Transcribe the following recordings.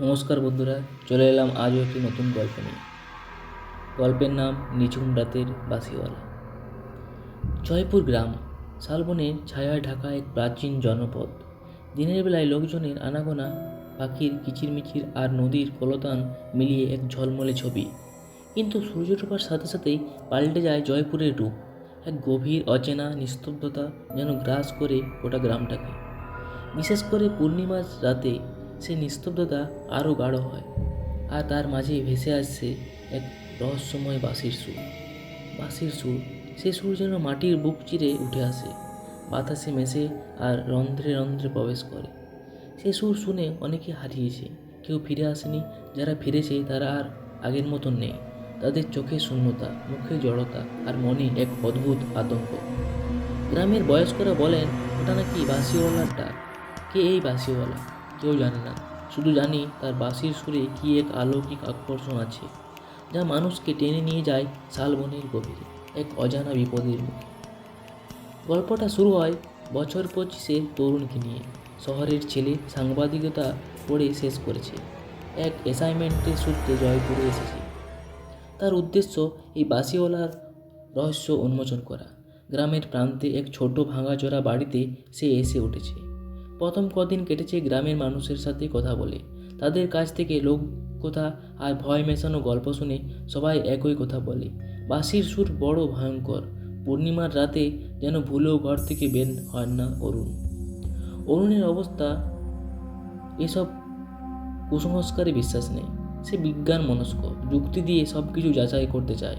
নমস্কার বন্ধুরা, চলে এলাম আজও একটি নতুন গল্প নিয়ে। গল্পের নাম নিঝুম রাতের বাসিওয়ালা জয়পুর গ্রাম, শালবনের ছায়ায় ঢাকা এক প্রাচীন জনপদ। দিনের বেলায় লোকজনের আনাগোনা, পাখির কিচিরমিচির আর নদীর কলতান মিলিয়ে এক ঝলমলে ছবি। কিন্তু সূর্য ডোবার সাথে সাথেই পাল্টে যায় জয়পুরের রূপ। এক গভীর অচেনা নিস্তব্ধতা যেন গ্রাস করে গোটা গ্রামটাকে। বিশেষ করে পূর্ণিমার রাতে সে নিস্তব্ধতা আরও গাঢ় হয় আর তার মাঝে ভেসে আসছে এক রহস্যময় বাঁশির সুর। বাঁশির সুর সে সুর যেন মাটির বুক চিরে উঠে আসে, বাতাসে মেশে আর রন্ধ্রে রন্ধ্রে প্রবেশ করে। সে সুর শুনে অনেকে হারিয়েছে, কেউ ফিরে আসেনি, যারা ফিরেছে তারা আর আগের মতন নেই। তাদের চোখে শূন্যতা, মুখে জড়তা আর মনে এক অদ্ভুত আতঙ্ক। গ্রামের বয়স্করা বলেন, ওটা নাকি বাঁশিওয়ালার ডাক। কে এই বাঁশিওয়ালা? কেউ জানে না। শুধু জানি তার বাঁশির সুরে কী এক অলৌকিক আকর্ষণ আছে, যা মানুষকে টেনে নিয়ে যায় শালবনের গভীরে, এক অজানা বিপদের মুখে। গল্পটা শুরু হয় বছর পঁচিশের তরুণকে নিয়ে। শহরের ছেলে সাংবাদিকতা পড়ে শেষ করেছে। এক অ্যাসাইনমেন্টের সূত্রে জয়পুরে এসেছে। তার উদ্দেশ্য এই বাসিওয়ালার রহস্য উন্মোচন করা। গ্রামের প্রান্তে এক ছোট ভাঙাচোরা বাড়িতে সে এসে উঠেছে। প্রথম কদিন কেটেছে গ্রামের মানুষের সাথে কথা বলে। তাদের কাছ থেকে লোক কথা আর ভয় মেশানো গল্প শুনে সবাই একই কথা বলে। বাঁশির সুর বড় ভয়ঙ্কর। পূর্ণিমার রাতে যেন ভুলেও ঘর থেকে বের হয় না অরুণ। অরুণের অবস্থা, এসব কুসংস্কারে বিশ্বাস নেই। সে বিজ্ঞান মনস্ক, যুক্তি দিয়ে সব কিছু যাচাই করতে চায়।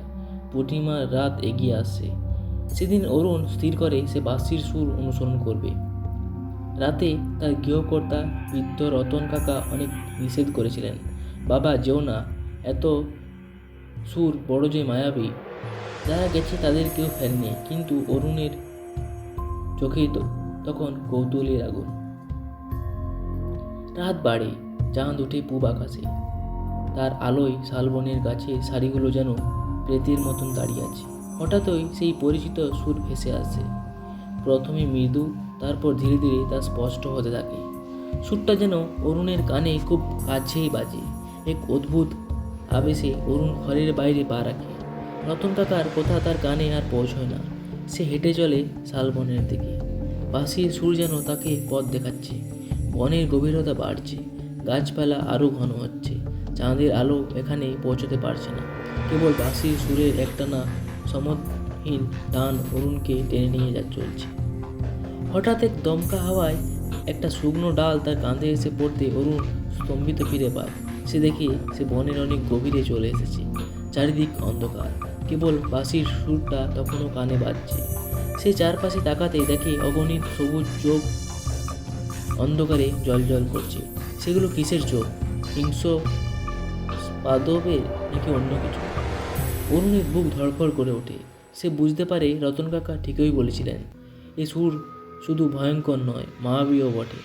পূর্ণিমার রাত এগিয়ে আসছে সেদিন অরুণ স্থির করে সে বাঁশির সুর অনুসরণ করবে। রাতে তার গৃহকর্তা বৃদ্ধ রতন কাকা অনেক নিষেধ করেছিলেন। বাবা যেও না এত সুর বড় যে মায়াবী যারা গেছে তাদের কেউ ফেরেনি, কিন্তু অরুণের চোখেই তো তখন কৌতূহলের আগুন। রাত বাড়ে, চাঁদ ওঠে পূব আকাশে। তার আলোয় শালবনের গাছে শাড়িগুলো যেন প্রেতের মতন দাঁড়িয়ে আছে। হঠাৎই সেই পরিচিত সুর ভেসে আসে। প্রথমে মৃদু তারপর ধীরে ধীরে তা স্পষ্ট হতে থাকে। সুরটা যেন অরুণের কানে খুব কাছেই বাজে। এক অদ্ভুত আবেশে অরুণ ঘরের বাইরে পা রাখে। রতন কাকার কথা তার কানে আর পৌঁছয় না। সে হেঁটে চলে শালবনের দিকে। বাঁশির সুর যেন তাকে পথ দেখাচ্ছে। বনের গভীরতা বাড়ছে। গাছপালা আরও ঘন হচ্ছে। চাঁদের আলো এখানে পৌঁছতে পারছে না। কেবল বাঁশির সুরের একটানা সমতহীন টান অরুণকে টেনে নিয়ে যা চলছে। হঠাৎ এক দমকা হাওয়ায় একটা শুকনো ডাল তার কাঁধে এসে পড়তে অরুণ স্তম্ভিত ফিরে পায়। সে দেখে সে বনের অনেক গভীরে চলে এসেছে, চারিদিক অন্ধকার। কেবল বাঁশির সুরটা তখনও কানে বাজছে। সে চারপাশে তাকাতে দেখে অগণিত সবুজ চোখ অন্ধকারে জল করছে। সেগুলো কিসের চোখ? হিংস্র পাদবের নাকি অন্য কিছু? অরুণের বুক ধড়ফড় করে ওঠে। সে বুঝতে পারে রতন কাকা ঠিকই বলেছিলেন, এ সুর শুধু ভয়ঙ্কর নয় মায়াবীয় বটে।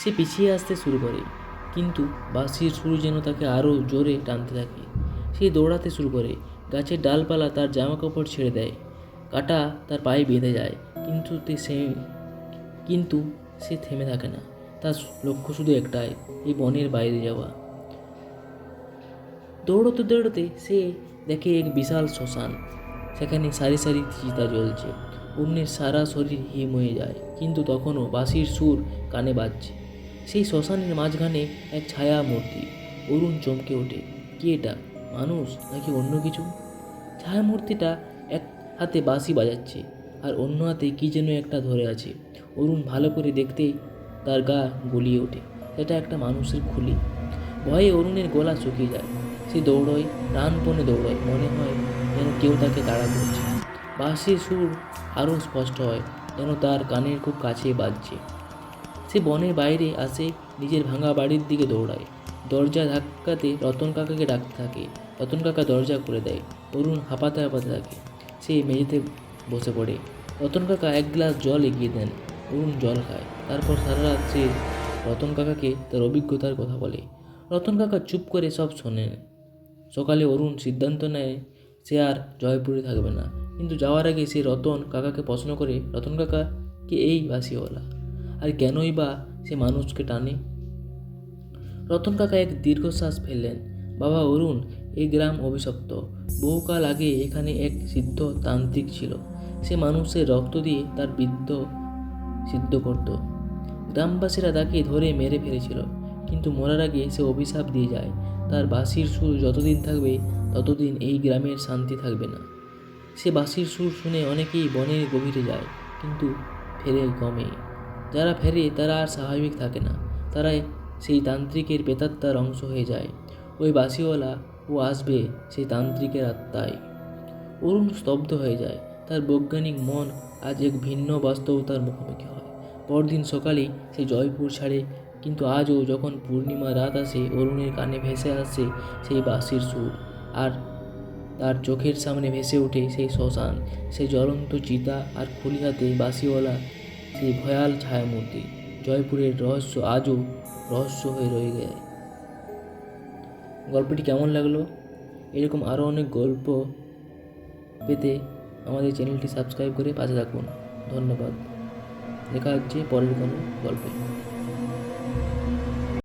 সে পিছিয়ে আসতে শুরু করে, কিন্তু বাঁশির সুর যেন তাকে আরও জোরে টানতে থাকে। সে দৌড়াতে শুরু করে, গাছের ডালপালা তার জামা কাপড় ছেড়ে দেয়, কাটা তার পায়ে বেঁধে যায়, কিন্তু সে কিন্তু সে থেমে থাকে না। তার লক্ষ্য শুধু একটাই, এই বনের বাইরে যাওয়া। দৌড়তে দৌড়তে সে দেখে এক বিশাল শ্মশান, সেখানে সারি সারি চিতা জ্বলছে। অন্যের সারা শরীর হিম হয়ে যায়, কিন্তু তখনও বাঁশির সুর কানে বাজছে। সেই শ্মশানের মাঝখানে এক ছায়া মূর্তি, অরুণ চমকে ওঠে। কি এটা, মানুষ নাকি অন্য কিছু? ছায়া মূর্তিটা এক হাতে বাঁশি বাজাচ্ছে, আর অন্য হাতে কী যেন একটা ধরে আছে। অরুণ ভালো করে দেখতেই তার গা গলিয়ে ওঠে। এটা একটা মানুষের খুলি। ভয়ে অরুণের গলা শুকিয়ে যায়। সে দৌড়য়, প্রাণপণে দৌড়য়। মনে হয় যেন কেউ তাকে তাড়া করছে। বাঁশির সুর আরও স্পষ্ট হয়, যেন তার কানের খুব কাছে বাজছে। সে বনের বাইরে আসে, নিজের ভাঙা বাড়ির দিকে দৌড়ায়। দরজা ধাক্কাতে রতন কাকাকে ডাকতে থাকে। রতন কাকা দরজা করে দেয়। অরুণ হাঁপাতে হাঁপাতে থাকে। সে মেঝেতে বসে পড়ে। রতন কাকা এক গ্লাস জল এগিয়ে দেন। অরুণ জল খায়। তারপর সারা রাত সে রতন কাকাকে তার অভিজ্ঞতার কথা বলে। রতন কাকা চুপ করে সব শোনেন। সকালে অরুণ সিদ্ধান্ত নেয়, সে আর জয়পুরে থাকবে না। কিন্তু যাওয়ার আগে সে রতন কাকাকে প্রশ্ন করে, রতন কাকা, কে এই বাসিওয়ালা আর কেনই বা সে মানুষকে টানে? রতন কাকা এক দীর্ঘশ্বাস ফেললেন। বাবা অরুণ, এই গ্রাম অভিশপ্ত। বহুকাল আগে এখানে এক সিদ্ধ তান্ত্রিক ছিল। সে মানুষের রক্ত দিয়ে তার বৃদ্ধ সিদ্ধ করত। গ্রামবাসীরা তাকে ধরে মেরে ফেলেছিল। কিন্তু মরার আগে সে অভিশাপ দিয়ে যায়। তার বাসির সুর যতদিন থাকবে, ততদিন এই গ্রামের শান্তি থাকবে না। সে বাঁশির সুর শুনে অনেকেই বনের গভীরে যায়, কিন্তু ফেরে কমে যারা ফেরে, তারা আর স্বাভাবিক থাকে না। তারা সেই তান্ত্রিকের প্রেতাত্মার অংশ হয়ে যায়। ওই বাঁশিওয়ালা ও আসবে সেই তান্ত্রিকের আত্মায়। অরুণ স্তব্ধ হয়ে যায়। তার বৈজ্ঞানিক মন আজ এক ভিন্ন বাস্তবতার মুখোমুখি হয়। পরদিন সকালে সে জয়পুর ছাড়ে, কিন্তু আজও যখন পূর্ণিমা রাত আসে, অরুণের কানে ভেসে আসে সেই বাঁশির সুর। আর তার চোখের সামনে ভেসে ওঠে সেই শ্মশান, সেই জ্বলন্ত চিতা আর খুলি হাতে বাঁশিওয়ালা সেই ভয়াল ছায়ামূর্তি। জয়পুরের রহস্য আজও রহস্য হয়ে রয়ে যায় গল্পটি কেমন লাগল? এরকম আরও অনেক গল্প পেতে আমাদের চ্যানেলটি সাবস্ক্রাইব করে পাশে থাকুন। ধন্যবাদ। দেখা হচ্ছে পরের কোনো গল্পে।